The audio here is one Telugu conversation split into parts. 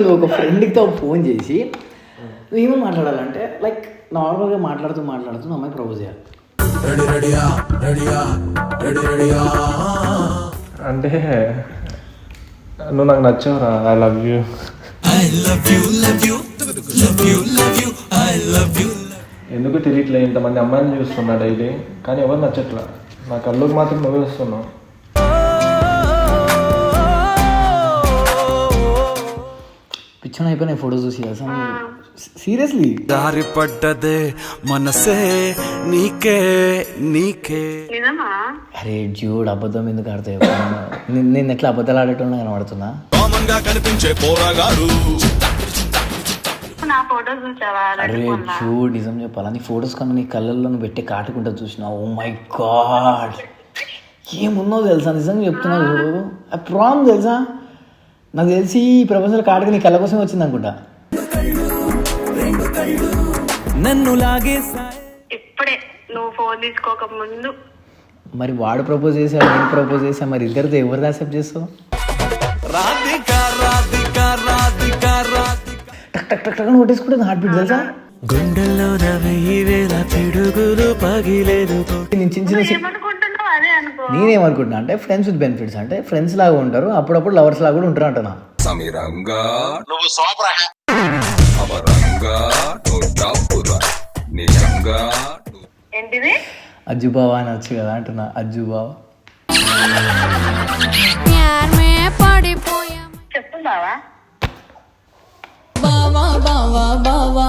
నువ్వు ఒక ఫ్రెండ్తో ఫోన్ చేసి నువ్వు ఏమని మాట్లాడాలంటే లైక్ నార్మల్గా మాట్లాడుతూ మాట్లాడుతూ అమ్మాయి ప్రపోజ్ చేయాలి. అంటే నువ్వు నాకు నచ్చావురా ఐ లవ్ యూ ఎందుకు తెలియట్లే ఇంతమంది అమ్మాయిని చూస్తున్నా డైలీ కానీ ఎవరు నచ్చట్లా? నా కళ్ళకి మాత్రం నువ్వే వస్తున్నావు పిచ్చన అయిపోయినాయి ఫోటోస్ చూసి అసలు సీరియస్లీ? దారి పడ్డదే మనసే నీకే నీకే. అరే డ్యూడ్ అబద్ధం ఎందుకు ఆడతాయి నేను ఎట్లా అబద్ధాలు ఆడేటోళ్ళ కనబడుతున్నా కామన్గా కనిపించే పోరాగారు అరే డ్యూడ్ నిజం చెప్పాలా? నీ ఫొటోస్ కన్నా నీ కళ్ళల్లో నువ్వు పెట్టే కాటుకుంటా చూసినా ఓ మై గాడ్. ఏమున్నో తెలుసా నిజంగా చెప్తున్నా చూడు ఆ ప్రామ్ తెలుసా? నాకు తెలిసి ఈ ప్రపంచంలో కాటుకు నీ కళ్ళ కోసం వచ్చింది అనుకుంటా. నన్ను లాగే ఇప్పుడే నువ్వు ఫోన్ తీసుకోక ముందు. మరి వాడు ప్రపోజ్ చేశాడు నేను ప్రపోజ్ చేశా మరి ఇద్దరితో ఎవరు యాక్సెప్ట్ చేస్తావు? రాధిక రాధిక రాధిక రాధిక. టక్ టక్ టక్ టక్ అని కొట్టేసుకుంటుంది హార్ట్ బీట్ తెలుసా? గుండెల్లో నేను చిన్న చిన్న సి- ఏమనుకుంటున్నావు అదే అనుకో నేనేమనుకుంటున్నా అంటే ఫ్రెండ్స్ విత్ బెనిఫిట్స్ అంటే ఫ్రెండ్స్ లాగా ఉంటారు అప్పుడప్పుడు లవర్స్ లాగా కూడా ఉంటారు అంటున్నా. సమీరంగా నువ్వు అని వచ్చు కదా అంటున్నా అజ్జుబావా చెప్పు బావా. బావా బావా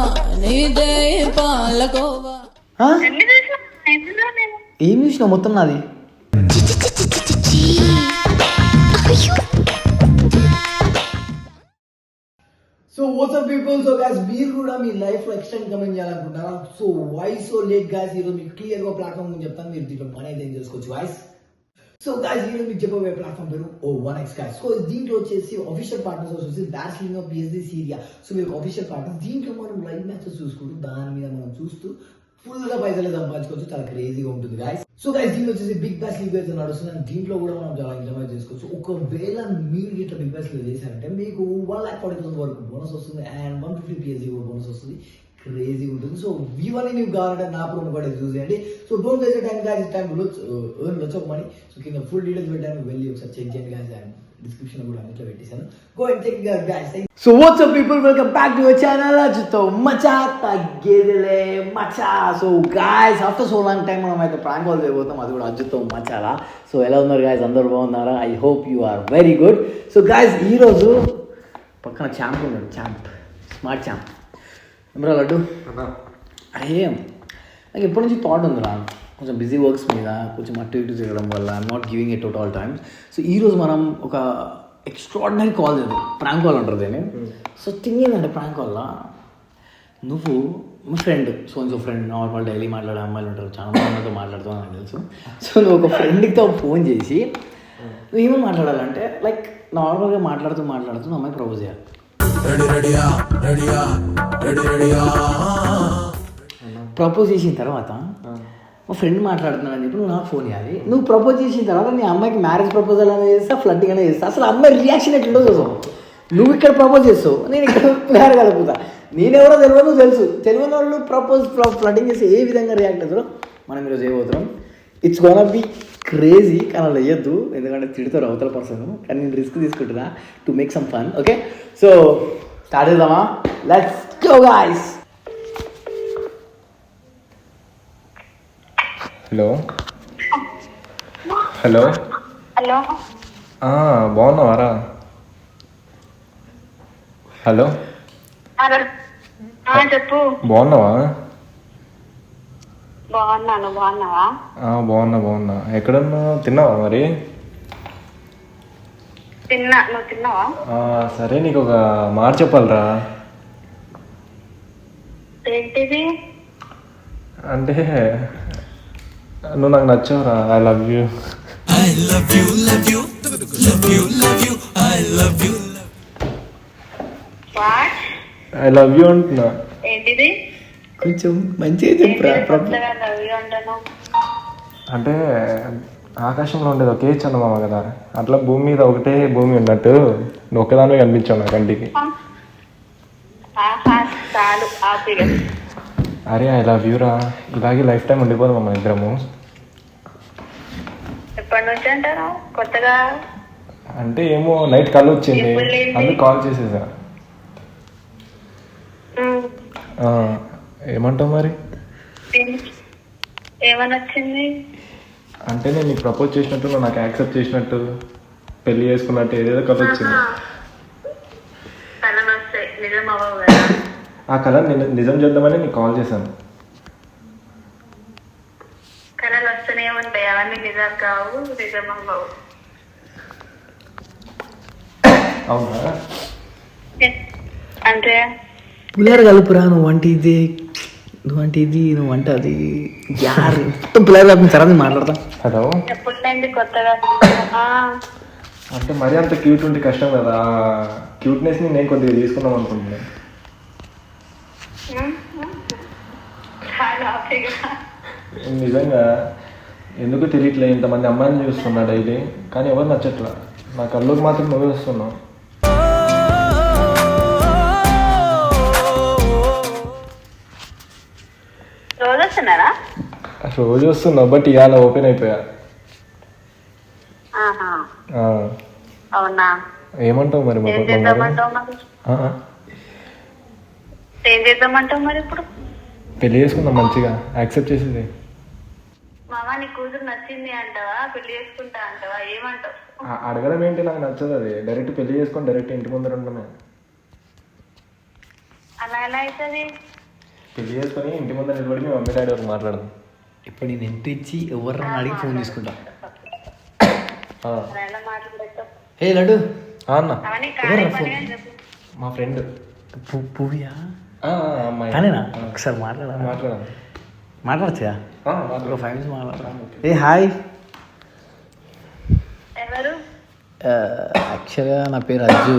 ఏం చూసిన మొత్తం నాది? So what's people so guys మీరు కూడా మీ లైఫ్లో extend comment చేయాలనుకుంటారా so voice so late guys ఈరోజు మీకు క్లియర్గా ప్లాట్ఫామ్ గురించి చెప్తాను. మీరు దీంట్లో మనీ అయితే ఏం చేసుకోవచ్చు వాయిస్ సో గాయస్ ఈరోజు మీకు చెప్పబోయే ప్లాట్ఫామ్ పేరు O one X guys so దీంట్లో వచ్చేసి అఫీషియల్ పార్ట్నర్స్ వచ్చేసి డార్జిలింగ్ పిఎస్డి సీరియా సో మీరు అఫీషియల్ పార్ట్నర్స్ దీంట్లో మనం లైవ్ మ్యాచెస్ చూసుకుంటూ దాని మీద మనం చూస్తూ ఫుల్గా పైసలు సంపాదించుకోవచ్చు. చాలా క్రేజీగా ఉంటుంది గాయస్ సో గైస్ దీంట్లో వచ్చేసి బిగ్ బాస్ లీగ్ అయితే నడుస్తుంది. దీంట్లో కూడా మనం చాలా ఎంజాయ్ చేసుకోవచ్చు. ఒకవేళ మీరు ఇట్లా బిగ్ బాస్లో చేశారంటే మీకు వన్ లాక్ ఫార్టీ థౌసండ్ వరకు బోనస్ వస్తుంది. అండ్ వన్ ఫిఫ్టీ పిఎస్సీ కూడా బోనస్ వస్తుంది. క్రేజీ ఉంటుంది. సో ఇవన్నీ నీకు కావాలంటే నా ప్రోమో కూడా యూజ్ చేయండి so don't waste time guys time earn లొచ్చ money so కింద ఫుల్ డీటెయిల్స్ పెట్టాను. వెళ్ళి ఒకసారి చెక్ చేయండి గాయస్ అండ్ డిస్క్రిప్షన్ కూడా అన్నిట్లో పెట్టేశాను. Go and check guys so what's up people welcome back to your channel అజుతో మచా తగ్గేదిలే మచా so guys after so long time మనం అయితే ప్రాంక్ కాల్ చేయబోతాం అది కూడా అజుతో మచాలా సో ఎలా ఉన్నారు గాయస్ అందరూ బాగున్నారా? I hope you are very good so guys ఈరోజు పక్కన ఛాంప్ ఉన్నాడు. ఛాంప్ స్మార్ట్ ఛాంప్ ఏమరా లడ్డు? అరే నాకు ఎప్పటి నుంచి థాట్ ఉందిరా? కొంచెం బిజీ వర్క్స్ మీద కొంచెం అటు ఇటు తిరగడం వల్ల I'm not giving it all times so ఈరోజు మనం ఒక ఎక్స్ట్రాడినరీ కాల్ చేద్దాం. ప్రాంక్ కాల్ అంటారు దీన్ని. సో థింగ్ ఏంటంటే ప్రాంక్ కాల్లో నువ్వు మీ friend so so friend normal daily మాట్లాడే అమ్మాయిలు ఉంటారు. చాలా మందితో మాట్లాడుతావు నాకు తెలుసు. సో నువ్వు ఒక ఫ్రెండ్తో ఫోన్ చేసి నువ్వు ఏమని మాట్లాడాలంటే లైక్ నార్మల్గా మాట్లాడుతూ మాట్లాడుతూ అమ్మాయి ప్రపోజ్ చేయాలి. ప్రపోజ్ చేసిన తర్వాత మా ఫ్రెండ్ మాట్లాడుతున్నాడని చెప్పి నువ్వు నాకు ఫోన్ చేయాలి. నువ్వు ప్రపోజ్ చేసిన తర్వాత నీ అమ్మాయికి మ్యారేజ్ ప్రపోజల్ అనేది చేస్తా ఫ్లడ్డింగ్ అనేది చేస్తా. అసలు అమ్మాయి రియాక్షన్ ఎట్లుందో చూసావు నువ్వు ఇక్కడ ప్రపోజ్ చేస్తావు నేను ఇక్కడ ప్లేయర్ కలుపుతా నేనెవరో తెలియదు తెలుసు. తెలియని వాళ్ళు ప్రపోజ్ ఫ్లడ్డింగ్ చేసి ఏ విధంగా రియాక్ట్ అవుతారో మనం ఈరోజు చేయబోతున్నాం. ఇట్స్ గోన్ బి క్రేజీ కానీ అలా వేయద్దు ఎందుకంటే తిడతారు అవతల పర్సన్ కానీ నేను రిస్క్ తీసుకుంటున్నా to make some fun okay so start చేద్దామా? Let's go guys hello. Hello. Hello. బాగున్నావారా? Hello. చెప్పు. బాగున్నావా? బాగున్నాను బాగున్నావా? బాగున్నా బాగున్నా. ఎక్కడున్నా? తిన్నావా మరి? తిన్నా. నువ్వు తిన్నావా? సరే నీకు ఒక మాట చెప్పాలరా. ఏంటిది? అంటే నువ్వు నాకు నచ్చావురా I love you I love you love you love you love you I love you what I love you అంటున్నా ఏంటిది కొంచెం మంచిగా చెప్పురా ఏంటిది కొత్తగా లవ్ యూ అంటాను అంటే ఆకాశంలో ఉండేది ఒకే చందమామ కదా అట్లా భూమి మీద ఒకటే భూమి ఉన్నట్టు నువ్వు ఒక్కదానివే కనిపించావు నా కంటికి అరే ఐ లవ్ యూరా ఇలాగే లైఫ్ టైం ఉండిపోదాం మన ఇద్దరము. ఎప్పటి నుంచి అంటారు కొత్తగా? అంటే ఏమో నైట్ కళ్ళు వచ్చింది? అందుకు కాల్ చేసేసా. ఏమంటావు మరి? ఏం- ఏమని వచ్చింది? అంటే నేను నీకు ప్రపోజ్ చేసినట్టు నువ్వు నాకు యాక్సెప్ట్ చేసినట్టు పెళ్ళి చేసుకున్నట్టు ఏదేదో కథ వచ్చింది కళలు వస్తాయి నిజం అవ్వవు కదా ఆ కళ నేను నిజం చేద్దామని నీకు కాల్ చేశాను. కళలు వస్తూనే ఉంటాయి అవన్నీ నిజం కావు నిజం అవ్వవు. అవునా? అంటే? పులిహార కలుపురా నువ్వు వంట ఇది నువ్వు అంటే ఇది నువ్వు వంట అది. యార్ మొత్తం పులిహార కలుపుకుని తర్వాత నేను మాట్లాడతా. హలో? కొత్తగా? ఆ, అంటే మరీ అంత క్యూట్ ఉంటే కష్టం కదా. క్యూట్నెస్ని నేను కొద్దిగా తీసుకుందాం అనుకుంటున్నాను. నిజంగా ఎందుకు తెలియట్లే ఇంతమంది అమ్మాయిని చూస్తున్నా డైలీ కానీ ఎవరు నచ్చట్లా? నా కళ్ళకి మాత్రం నువ్వే వస్తున్నావు. రోజు వస్తున్నారా? రోజు వస్తున్నావు బట్ ఇవాళ ఓపెన్ అయిపోయా. ఆహా. ఆ, అవునా? ఏమంటావు మరి మా ఏం పాప మరి? చేద్దామంటావు మరి? ఆ, ఆ. ఏం చేద్దామంటావు మరి ఇప్పుడు? పెళ్ళి చేసుకుందాం మంచిగా. యాక్సెప్ట్ చేసేది. మామ నీ కూతురు నచ్చింది అంటావా? పెళ్ళి చేసుకుంటా అంటావా? ఏమంటావు? ఆ- అడగడం ఏంటి? నాకు నచ్చదు అది. డైరెక్ట్ పెళ్ళి చేసుకొని డైరెక్ట్ ఇంటి ముందర ఉండమే. అలా ఎలా అవుతుంది పెళ్ళి చేసుకొని ఇంటి ముందర నిలబడి మీ మమ్మీ డాడీ వరకు మాట్లాడదాం. ఇప్పుడు నేను ఎంట్రీ ఇచ్చి ఎవరిని అడిగి ఫోన్ తీసుకుంటా ఆ. అలా ఎలా మాట్లాడతావు ఏ లడ్డు. ఆ అన్న. అవన్నీ కాడే పని అని చెప్పు. మా ఫ్రెండ్. పువ్వుయా అమ్మాయి. తనేనా? ఆ. ఒకసారి మాట్లాడా మాట్లాడదాం. మాట్లాడచ్చా? ఒక. ఫైవ్ మినిట్స్ మాట్లాడతా ఏ హాయ్ ఎవరు? యాక్చువల్గా నా పేరు అజ్జు.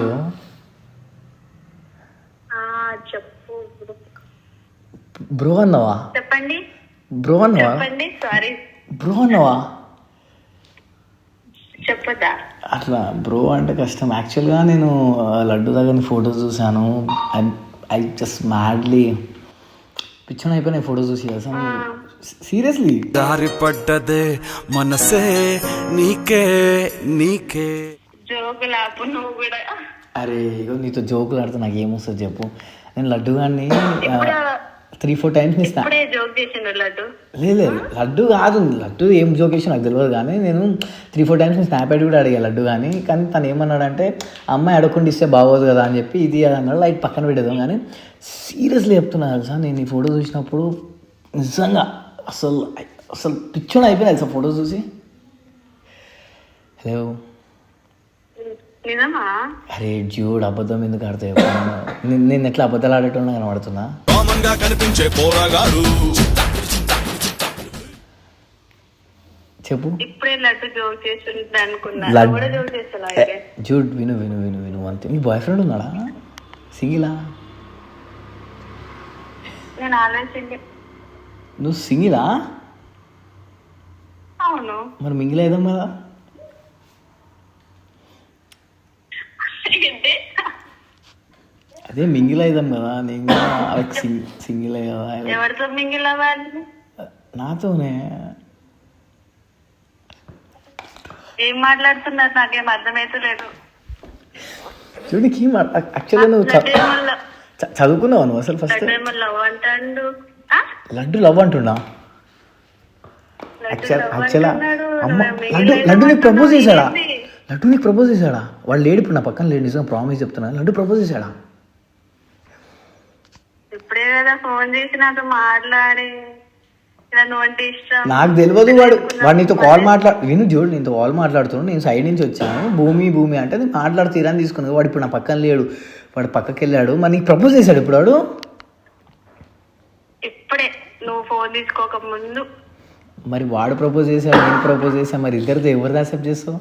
బ్రో అన్నవా? చెప్పండి. బ్రో అన్నవా? చెప్పండి సారీ బ్రో అన్నవా? చెప్పదా అట్లా బ్రో అంటే కష్టం. యాక్చువల్గా నేను లడ్డు దగ్గర ఫొటోస్ చూశాను. ఐ ఐ జస్ట్ మ్యాడ్లీ పిచ్చన్ అయిపోయినాయి ఫొటోస్ చూసి అసలు సీరియస్లీ దారి పడ్డదే మనసే నీకే నీకే జోకులు ఆపు నువ్వు కూడా అరే ఇగో నీతో జోకులు ఆడితే నాకు ఏమొస్తుంది చెప్పు నేను లడ్డు గారిని త్రీ ఫోర్ టైమ్స్ ఇస్తా లేదు లడ్డు కాదు. లడ్డు ఏం జోక్ చేసి నాకు తెలియదు కానీ నేను త్రీ ఫోర్ టైమ్స్ స్నాప్ కూడా అడిగా లడ్డు కానీ కానీ తను ఏమన్నాడంటే అమ్మాయి అడగకుండా ఇస్తే బాగోదు కదా అని చెప్పి ఇది అన్నాడు. లైట్ పక్కన పెట్టేదాం కానీ సీరియస్లీ చెప్తున్నా తెలుసా? నేను ఈ ఫోటో చూసినప్పుడు నిజంగా అసలు అసలు పిచ్చోని అయిపోయింది తెలుసా ఫోటో చూసి? హలో అరే డ్యూడ్ అబద్ధం ఎందుకు ఆడతాయి నేను ఎట్లా అబద్ధాలు ఆడేటోళ్ళ కనబడుతున్నా? కామన్గా కనిపించే పోరాగాడు. చెప్పు. జూడ్ విను విను విను విను అంతే మీ బాయ్ ఫ్రెండ్ ఉన్నాడా? సింగిలా? నువ్వు సింగిలా? మరి మింగిల్ అయిదాం కదా ఏంటి అదే మింగిల్ అయిదాం కదా నేను కూడా వాళ్ళకి సింగ్ సింగిల్ కదా. ఎవరితో మింగిల్ అవ్వాలి నాతోనే. ఏం మాట్లాడుతున్నారు? నాకేం అర్థమైతే లేదు చూడు నీకు యాక్చువల్గా నువ్వు చదువుకున్నావు నువ్వు అసలు ఫస్ట్ లవ్ అంటాడు? లడ్డు లవ్ అంటున్నా? యాక్చువల్గా అమ్మ లడ్డు లడ్డు నీకు ప్రపోజ్ చేశాడా? లడ్డు నీకు ప్రపోజ్ చేశాడా? వాడు లేడు ఇప్పుడు నా పక్కన లేడు నిజంగా ప్రామిస్ చెప్తున్నా. లడ్డు ప్రపోజ్ చేశాడా? ఇప్పుడే కదా ఫోన్ చేసి నాతో మాట్లాడి. నాకు తెలియదు వాడు. వాడు నీతో కాల్ మాట్లా విను చూడు నీతో కాల్ మాట్లాడుతున్నాడు. నేను సైడ్ నుంచి వచ్చాను. భూమి భూమి అంటే నేను మాట్లాడు తీరాన్ని తీసుకున్నాను వాడు ఇప్పుడు నా పక్కన లేడు. వాడు పక్కకి వెళ్ళాడు. మరి నీకు ప్రపోజ్ చేశాడు ఇప్పుడు వాడు? ఇప్పుడే. నువ్వు ఫోన్ తీసుకోక ముందు. మరి వాడు ప్రపోజ్ చేశాడు నేను ప్రపోజ్ చేశాను. మరి ఇద్దరితో ఎవరు యాక్సెప్ట్ చేస్తావు?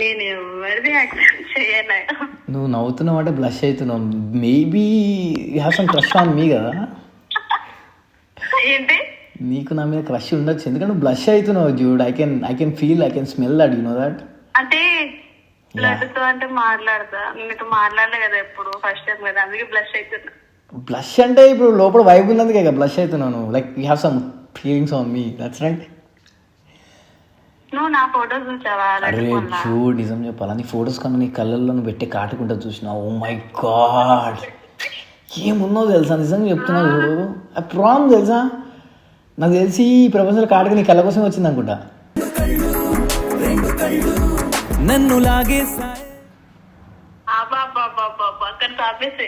నేను ఎవరిది యాక్సెప్ట్ చేయలే. నువ్వు నవ్వుతున్నావు అంటే బ్లష్ అవుతున్నావు. Maybe have some crush on me కదా. ఏంటి? నీకు నా మీద క్రష్ ఉండొచ్చు. ఎందుకంటే బ్లష్ అవుతున్నావు Jude I can I can feel I can smell that you know that అంటే లడ్డుతో అంటే మాట్లాడతా. నీతో మాట్లాడలే కదా ఎప్పుడు ఫస్ట్ టైం కదా. అందుకే బ్లష్ అవుతున్నా. బ్లష్ అంటే ఇప్పుడు లోపల వైబ్ ఉన్నందుకే ఇక బ్లష్ అవుతున్నాను like you have some feelings on me that's right నువ్వు నా ఫోటో చూసావా? అరే? చూడు నిజం చెప్పాలా? నీ ఫొటోస్ కన్నా నీ కళ్ళల్లో నువ్వు పెట్టే కాటుకుంటా చూసినా. ఓ మై గాడ్ ఏమున్నావు తెలుసా? నిజంగా చెప్తున్నా చూడు. ఆ ప్రాబ్లం తెలుసా? నాకు తెలిసి ఈ ప్రపంచంలో కాటుకు నీ కళ్ళ కోసం వచ్చింది అనుకుంటా. నన్ను లాగే అబ్బబ్బబ్బబ్బబ్బ, అక్కడ తాపేసే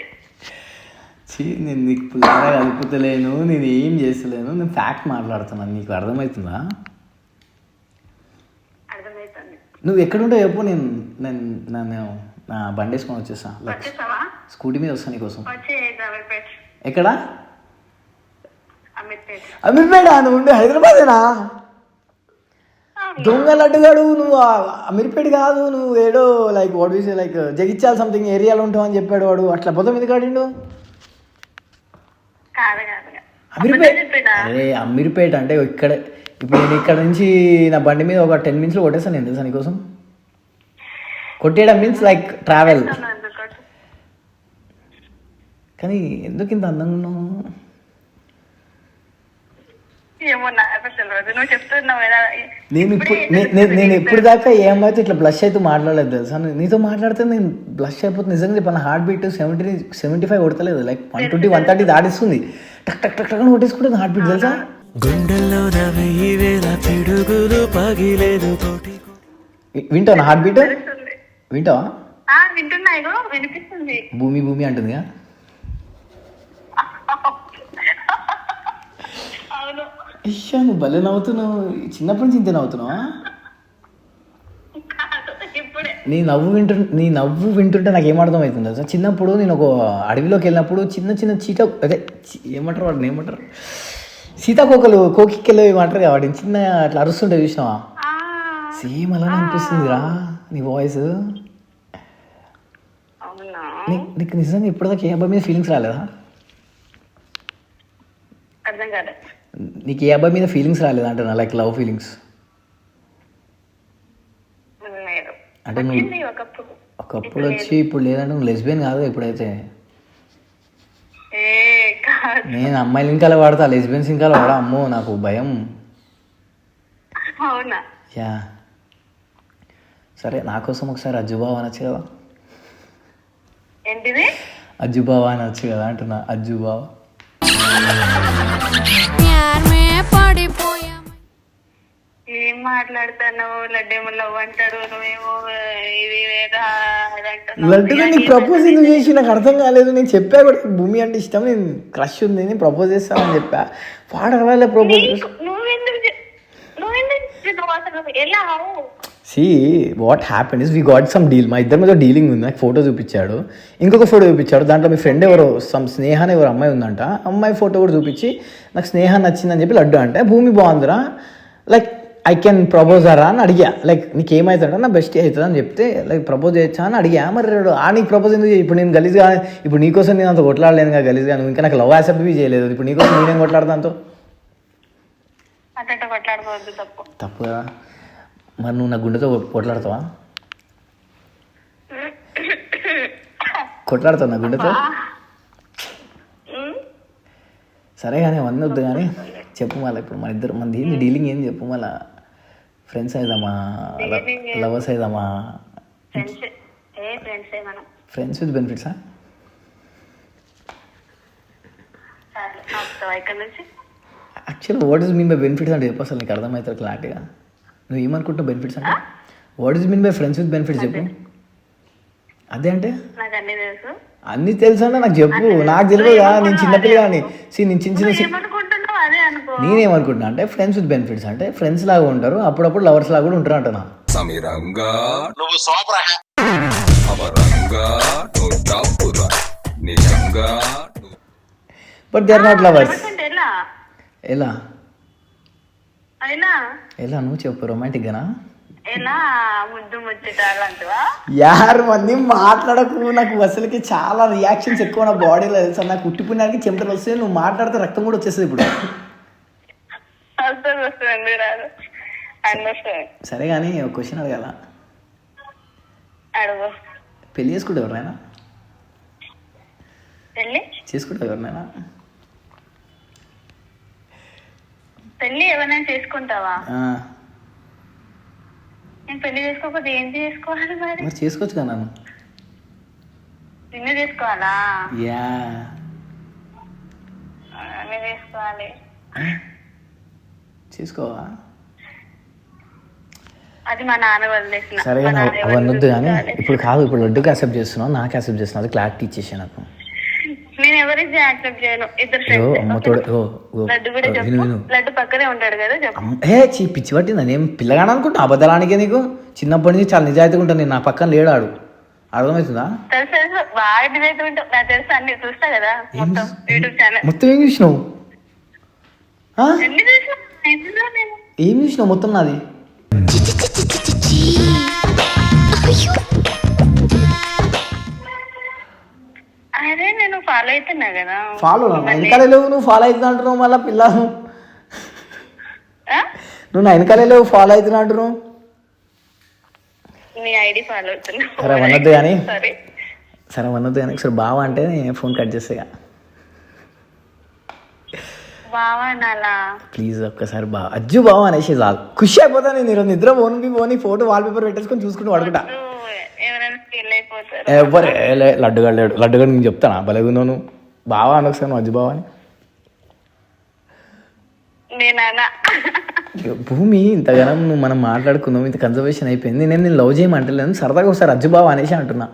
చీ నేను నీకు పుల్లారా కలుపుతలేను నేను ఏం చేస్తలేను నేను ఫ్యాక్ట్ మాట్లాడుతున్నాను నీకు అర్థమవుతుంది? నువ్వు ఎక్కడుంటావు చెప్పు నేను నేను నన్ను నా బండి వేసుకొని వచ్చేసా స్కూటీ మీద వస్తాను నీకోసం. ఎక్కడ? అమీర్పేట్ నువ్వు ఉండే హైదరాబాదేనా? దొంగ లడ్డుగాడు నువ్వు అమీర్పేట కాదు నువ్వు ఏడో లైక్ వాట్ వీస్ లైక్ జగిత్యాల సంథింగ్ ఏరియాలో ఉంటావు అని చెప్పాడు వాడు. అట్లా పొద్దు మీద కాడిండు. అమీర్పేట? అరే అమీర్పేట అంటే ఇక్కడ ఇప్పుడు నేను ఇక్కడ నుంచి నా బండి మీద ఒక టెన్ మినిట్స్లో కొట్టేస్తాను నేను తెలుసా నీకోసం? కొట్టేయడం మీన్స్ లైక్ ట్రావెల్ కానీ ఎందుకు ఇంత అందంగా ఉన్నావు? నేను ఇప్పుడు నేను ఎప్పుడు దాకా ఏ అమ్మాయితో ఇట్లా బ్లష్ అయితే మాట్లాడలేదు తెలుసా? నీతో మాట్లాడితే నేను బ్లష్ అయిపోతుంది నిజంగా చెప్పాను heart beat seventy seventy five కొడతలేదు. Like one twenty one thirty దాటిస్తుంది. టక్ టక్ టక్ టక్ కొట్టేసుకుంటుంది హార్ట్ బీట్ తెలుసా? గుండెల్లో వెయ్యి వేల పిడుగులు పగిలేదు కోటి వి- వింటావా నా హార్ట్ బీట్. వింటావా? ఆ వింటున్నా ఇగో వినిపిస్తుంది. భూమి భూమి అంటుందిగా. అవును. ఇయ్యా నువ్వు భలే నవ్వుతున్నావు. చిన్నప్పటి నుంచి ఇంతే నవ్వుతున్నావా? కాదు ఇప్పుడే. నీ నవ్వు వింటు నీ నవ్వు వింటుంటే నాకు ఏం అర్థం అవుతుంది చిన్నప్పుడు నేను ఒక అడవిలోకి వెళ్ళినప్పుడు చిన్న చిన్న చీట అదే ఏమంటారు వాడిని ఏమంటారు? సీతాకోకలు కోకిక్కలు ఏమంటారు వాడిని చిన్న అట్లా అరుస్తుంటే చూసినావా? సేమ్ అలానే అనిపిస్తుంది రా నీ వాయిస్. నీకు నిజంగా ఇప్పటిదాకా ఏ అబ్బాయి మీద ఫీలింగ్స్ రాలేదా? నీకు ఏ అబ్బాయి మీద ఫీలింగ్స్ రాలేదా అంటున్నా లైక్ లవ్ ఫీలింగ్స్ అంటే నువ్వు ఒకప్పుడు. వచ్చి ఇప్పుడు లేదంటే నువ్వు లెస్బియన్ కాదు ఇప్పుడైతే. కాదు నేను అమ్మాయిలు ఇంకా వాడతా లెస్బియన్స్ ఇంకా వాడా? అమ్మో నాకు భయం. అవునా? యా. సరే నా కోసం ఒకసారి అజ్జుబావ అనొచ్చు కదా? ఏంటిది? అజ్జుబావ అనొచ్చు కదా అంటున్నా అజ్జుబావ మాట్లాడుతున్నావు లడ్డేమో లవ్ అంటాడు నువ్వేమో ఇది వేదా అది అంటున్నావు. లడ్డుగా నీకు ప్రపోజ్ ఎందుకు చేసి నాకు అర్థం కాలేదు. నేను చెప్పా కూడా భూమి అంటే ఇష్టం నేను క్రష్ ఉంది నేను ప్రపోజ్ చేస్తానని చెప్పా. ప్రపోజ్ చెప్తున్నావు అసలు? ఎలా? See what happen is we got some deal మా ఇద్దరి మీద డీలింగ్ ఉంది. నాకు ఫోటో చూపించాడు. ఇంకొక ఫోటో చూపించాడు. దాంట్లో మీ ఫ్రెండ్ ఎవరో సమ్ స్నేహ అని ఎవరు అమ్మాయి ఉందంట. అమ్మాయి ఫోటో కూడా చూపించి నాకు స్నేహ నచ్చిందని చెప్పి లడ్డు అంటే భూమి బాగుందిరా. లైక్ ఐ కెన్ ప్రపోజ్ అరా అని అడిగా. లైక్ నీకు ఏమవుతుందంటే నా బెస్ట్ అవుతుంది అని చెప్తే లైక్ ప్రపోజ్ చేయొచ్చా అని అడిగా. మరి ఆ నీకు ప్రపోజ్ ఎందుకు ఇప్పుడు నేను గలీజ్గా ఇప్పుడు నీకోసం నేను అంత కొట్లాడలేను కదా గలీజ్గా. నువ్వు ఇంకా నాకు లవ్ యాక్సెప్ట్ చేయలేదు. ఇప్పుడు నీకోసం నేనేం కొట్లాడతా అంతో అట్ట కొట్లాడుకోవద్దు తప్పు. కదా. మరి నువ్వు నా గుండెతో కొట్లాడతావా? కొట్లాడతావు నా గుండెతో? సరే కానీ అవన్నీ వద్దు కానీ చెప్పు మళ్ళీ. ఇప్పుడు మన ఇద్దరు మన దీన్ని డీలింగ్ ఏం చెప్పు మళ్ళా. ఫ్రెండ్స్ అయిదామా? లవర్స్ అయిదామా? Friends with బెనిఫిట్సా actually what is mean by benefits అంటే చెప్పు అసలు నీకు అర్థమవుతుంది క్లారిటీగా. నువ్వు ఏమనుకుంటున్నావు బెనిఫిట్స్ అంటే? What is mean by friends with benefits చెప్పు. అదే. అంటే? అన్ని తెలుసు. అన్నీ తెలుసు అంటే నాకు చెప్పు. నాకు తెలియదుగా నేను చిన్నపిల్లగాని. సి నేను చిన్న చిన్న నేనేమనుకుంటున్నా అంటే ఫ్రెండ్స్ విత్ బెనిఫిట్స్ అంటే ఫ్రెండ్స్ లాగా ఉంటారు అప్పుడప్పుడు లవర్స్ లాగా కూడా ఉంటారు అంటున్నా. సమీరంగా నువ్వు but they are not lovers ఎలా? ఎలా? అయినా? ఎలా? నువ్వు చెప్పు రొమాంటిక్ గానా? యారు మంది మాట్లాడకు. నాకు అసలుకి చాలా రియాక్షన్స్ ఎక్కువ నా బాడీలో తెలుసా. నాకు ఉట్టిపోయినానికి చెమటలు వస్తే నువ్వు మాట్లాడితే రక్తం కూడా వచ్చేస్తుంది ఇప్పుడు. సరే కానీ ఒక క్వశ్చన్ అడగాల? అడుగు. పెళ్ళి చేసుకుంటే ఎవరైనా పెళ్ళి? చేసుకుంటే ఎవరినైనా? పెళ్ళి ఎవరైనా చేసుకుంటావా? పెళ్ళి చేసుకోకపోతే ఏం చేసుకోవాలి మరి? మరి చేసుకోవచ్చు కదా నన్ను. నిన్ను చేసుకోవాలా? యా. ఆ, నేను చేసుకోవాలి. చేసుకోవా? అది మా నాన్న వదిలేసిన. సరే అవన్నీ వద్దు కానీ. ఇప్పుడు కాదు ఇప్పుడు లడ్డుకి అక్సెప్ట్ చేస్తున్నావు నాకు అక్సెప్ట్ చేస్తున్నావు అది క్లారిటీ ఇచ్చేసి నాకు. ఎవరికి యాక్సెప్ట్ చేయను. ఇద్దరు ఫ్రెండ్స్ లడ్డు పక్కనే ఉంటాడు కదా ఏ చీ పిచ్చి పట్టింది? నేను పిల్లగాడు అనుకుంటా అబద్ధాలానికే నీకు? చిన్నప్పటి నుంచి చాలా నిజాయితీగా ఉంటాను నేను నా పక్కన లేడాడు అర్థమవుతుందా? మొత్తం యూట్యూబ్ ఛానల్. మొత్తం ఏం చూసినావు? నేను? ఏం చూసినావు మొత్తం నాది? అరే నేను ఫాలో అవుతున్నా కదా. ఫాలో వెనకాలే లేవు నువ్వు ఫాలో అవుతున్నా అంటున్నావు మళ్ళీ పిల్ల? నువ్వు వెనకాలే లేవు ఫాలో అవుతున్నా అంటున్నావు. నీ ఐడి ఫాలో అవుతున్నా. సరే, వన్నొద్దు కానీ. సరే వన్నొద్దు కానీ ఒకసారి బావా అంటే ఫోన్ కట్ చేస్తా ప్లీజ్ ఒక్కసారి బావ. అజ్జు బావ అనేసి చాలు ఖుషి అయిపోతాను నేను ఈరోజు. నిద్ర ఫోన్ బి పోని ఫోటో వాల్ పేపర్ పెట్టేసుకొని చూసుకుంటూ పడుకుంటా. నువ్వు ఎవరు? లడ్డుగాడు లేడు. లడ్డుగాడు నేను చెప్తానా? బలగున్నాను బావా అని ఒకసారి నువ్వు అజ్జు బావా అని. భూమి ఇంతగానం నువ్వు మనం మాట్లాడుకున్నావు ఇంత కన్జర్వేషన్ అయిపోయింది. నేను నేను లవ్ చేయమంటలేను సరదాగా ఒకసారి అజ్జు బావ అనేసి అంటున్నా.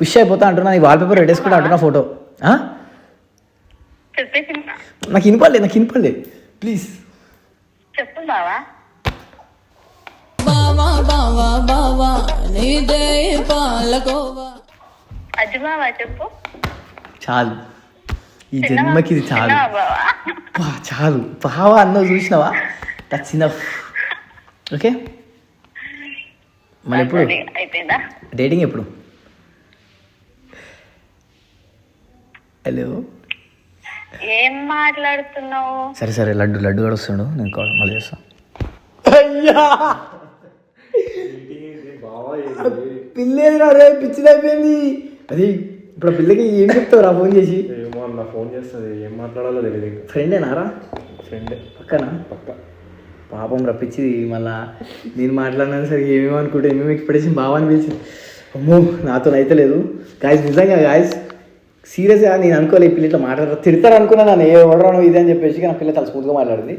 ఖుషి అయిపోతా అంటున్నా నీ వాల్ పేపర్ పెట్టేసుకుంటా అంటున్నా ఫోటో నాకు వినపడలే నాకు వినపడలే ప్లీజ్ చెప్పు బావా. బావా బావా బావా నీదే పాలకోవా. అజ్జు బావా చెప్పు. చాలు. ఈ జన్మకి ఇది చాలు. చాలు. బావా అన్నో చూసినావా? That's enough okay? మళ్ళీ ఎప్పుడు? డేటింగ్ ఎప్పుడు? హలో? ఏం మాట్లాడుతున్నావు? సరే సరే. లడ్డు లడ్డు కూడా వస్తాడు నేను కాల్ మళ్ళీ చేస్తా. అయ్యా! పిల్లేదురా రే పిచ్చిదైపోయింది. అది ఇప్పుడు పిల్లకి ఏం చెప్తావురా ఫోన్ చేసి? ఏమో అన్న ఫోన్ చేస్తుంది. ఏం మాట్లాడాలో తెలియదు ఫ్రెండేనారా ఫ్రెండ్. పక్కన? పక్క. పాపం రప్పించి మళ్ళా నేను మాట్లాడినా సరే ఏమేమో అనుకుంటే ఏమేమి ఎక్స్పెక్టేషన్ బాగా అనిపించింది అమ్మో నాతో అయితే లేదు గాయస్ నిజంగా గాయస్ సీరియస్గా నేను అనుకోలే ఈ పిల్ల ఇట్లా మాట్లాడారు తిడతారు అనుకున్నా నన్ను ఏ ఓడరాను ఇది అని చెప్పేసి నా పిల్ల చాలా స్మూత్గా మాట్లాడింది.